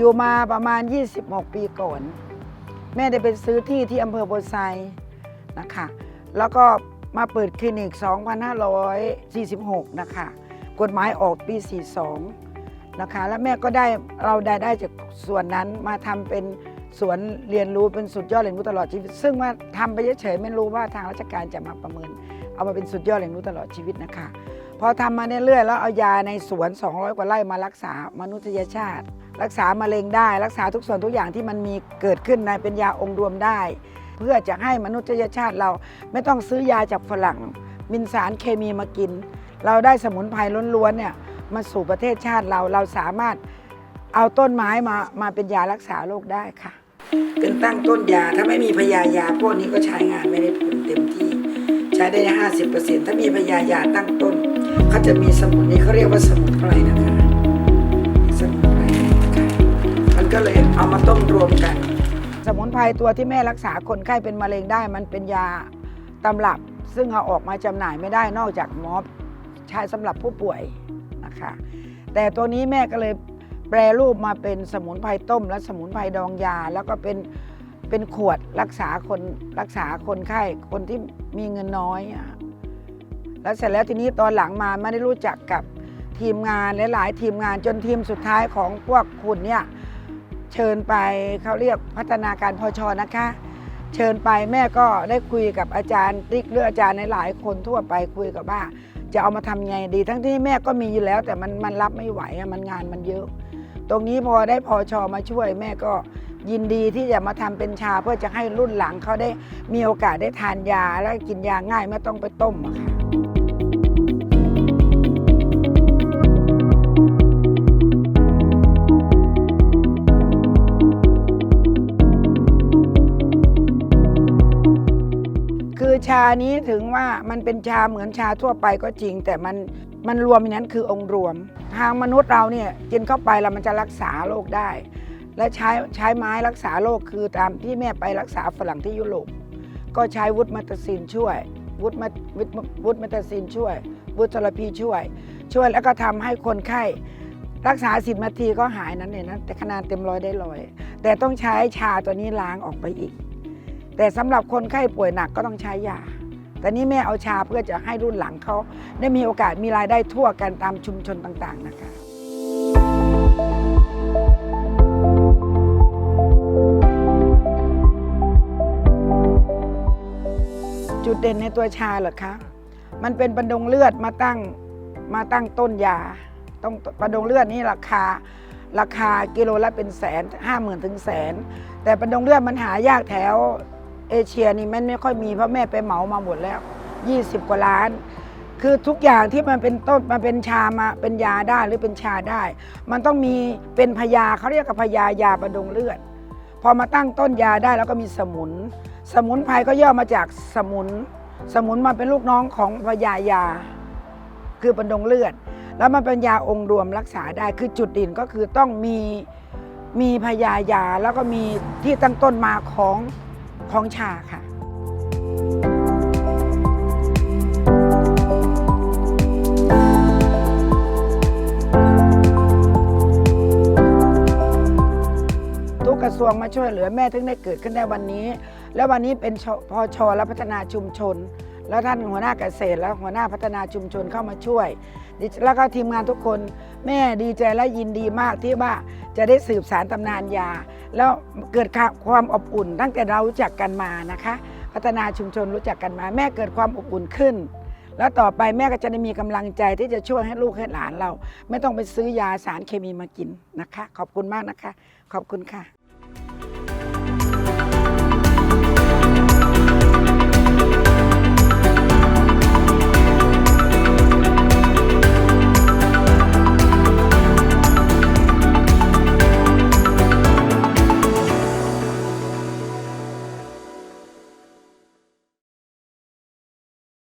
อยู่มาประมาณ 26 ปีก่อน แม่ได้ไปซื้อที่ที่อำเภอโพไซนะคะ แล้วก็มาเปิดคลินิก 2546 นะคะ กฎหมายออกปี 42 นะคะ แล้วแม่ก็ได้เราได้ได้จากส่วนนั้นมาทำเป็นสวนเรียนรู้เป็นสุดยอดเรียนรู้ตลอดชีวิต ซึ่งว่าทำไปเฉยๆไม่รู้ว่าทางราชการจะมาประเมิน เอามาเป็นสุดยอดเรียนรู้ตลอดชีวิตนะคะ พอทำมาเรื่อยๆแล้วเอายาในสวน 200 กว่าไร่มารักษามนุษยชาติ รักษามะเร็งได้ รักษาทุกส่วนทุกอย่างที่มันมีเกิดขึ้นในเป็นยาองค์รวมได้ เพื่อจะให้มนุษยชาติเราไม่ต้องซื้อยาจากฝรั่งมินสารเคมีมากิน เราได้สมุนไพรล้วนๆเนี่ยมาสู่ประเทศชาติเราเราสามารถเอาต้นไม้มามาเป็นยารักษาโรคได้ค่ะเป็นตั้งต้นยาถ้าไม่มีพยายาพวกนี้ก็ใช้งานไม่ได้ผลเต็มที่ ใช้ได้ห้าสิบเปอร์เซ็นต์ถ้ามีพยายาตั้งต้น เขาจะมีสมุนนี่เขาเรียกว่าสมุนไพรนะคะสมุนไพรนะคะมันก็เลยเอามาต้มรวมกัน สมุนไพรตัวที่แม่รักษาคนไข้เป็นมะเร็งได้ มันเป็นยาตำรับ ซึ่งเอาออกมาจำหน่ายไม่ได้นอกจากหมอใช้สำหรับผู้ป่วยนะคะแต่ตัวนี้แม่ก็เลยแปรรูปมาเป็นสมุนไพรต้ม และสมุนไพรดองยา แล้วก็เป็นเป็นขวดรักษาคนรักษาคนไข้คนที่มีเงินน้อยอะ แล้วเสร็จแล้วทีนี้ตอนหลังมาไม่ได้รู้จักกับทีมงานหลาย ๆ ทีมงานจนทีมสุดท้ายของพวกคุณเนี่ยเชิญไปเขาเรียกพัฒนาการพอชอนะคะ เชิญไปแม่ก็ได้คุยกับอาจารย์ติ๊กหรืออาจารย์ในหลายคนทั่วไปคุยกับว่า จะเอามาทำไงดี ทั้งที่แม่ก็มีอยู่แล้ว แต่มันมันรับไม่ไหวมันงานมันเยอะ ตรงนี้พอได้พอชอมาช่วยแม่ก็ยินดีที่จะมาทำเป็นชาเพื่อจะให้รุ่นหลังเขาได้มีโอกาสได้ทานยาและกินยาง่ายไม่ต้องไปต้มค่ะ ชานี้ถึงว่ามันเป็นชาเหมือนชาทั่วไปก็จริง แต่มันมันรวมในนั้นคือองค์รวม ทางมนุษย์เราเนี่ยกินเข้าไปแล้วมันจะรักษาโรคได้ และใช้ใช้ไม้รักษาโรคคือตามที่แม่ไปรักษาฝรั่งที่ยุโรปก็ใช้วุฒิมัตซินช่วยวุฒิมัตวุฒิวุฒิมัตซินช่วย วุฒิทรพีช่วย ช่วยแล้วก็ทำให้คนไข้รักษาสิบนาทีก็หายนั้นเนี่ยนะแต่คะแนนเต็มร้อยได้ร้อยแต่ต้องใช้ชาตัวนี้ล้างออกไปอีก แต่สำหรับคนไข้ป่วยหนักก็ต้องใช้ยา แต่นี่แม่เอาชาเพื่อจะให้รุ่นหลังเขาได้มีโอกาสมีรายได้ทั่วกันตามชุมชนต่างๆนะคะจุดเด่นในตัวชาเหรอคะ มันเป็นประดงเลือดมาตั้งมาตั้งต้นยา ต้องประดงเลือดนี่ราคาราคากิโลละเป็นแสนห้าหมื่นถึงแสน แต่ประดงเลือดมันหายากแถว เอเชียนี่มันไม่ค่อยมีเพราะแม่ไปเหมามาหมดแล้ว 20 กว่าล้าน คือทุกอย่างที่มันเป็นต้นมาเป็นชามาเป็นยาได้หรือเป็นชาได้ มันต้องมีเป็นพยาเขาเรียกกับพยายาประดงเลือด พอมาตั้งต้นยาได้แล้วก็มีสมุน สมุนไพรก็ย่อมาจากสมุน สมุนมาเป็นลูกน้องของพยายา คือประดงเลือด แล้วมันเป็นยาองค์รวมรักษาได้คือจุดเด่นก็คือต้องมีมีพยายาแล้วก็มีที่ตั้งต้นมาของ ของชาค่ะทุกกระทรวงมาช่วยเหลือแม่ถึงได้เกิดขึ้นได้วันนี้ และวันนี้เป็นชพอชและพัฒนาชุมชน แล้วท่านหัวหน้าเกษตร และหัวหน้าพัฒนาชุมชนเข้ามาช่วย แล้วก็ทีมงานทุกคนแม่ดีใจและยินดีมากที่ว่าจะได้สืบสารตำนานยา แล้วเกิดความอบอุ่น ตั้งแต่เรารู้จักกันมานะคะ พัฒนาชุมชนรู้จักกันมา แม่เกิดความอบอุ่นขึ้น แล้วต่อไปแม่ก็จะได้มีกำลังใจที่จะช่วยให้ลูกให้หลานเรา ไม่ต้องไปซื้อยาสารเคมีมากินนะคะ ขอบคุณมากนะคะ ขอบคุณค่ะ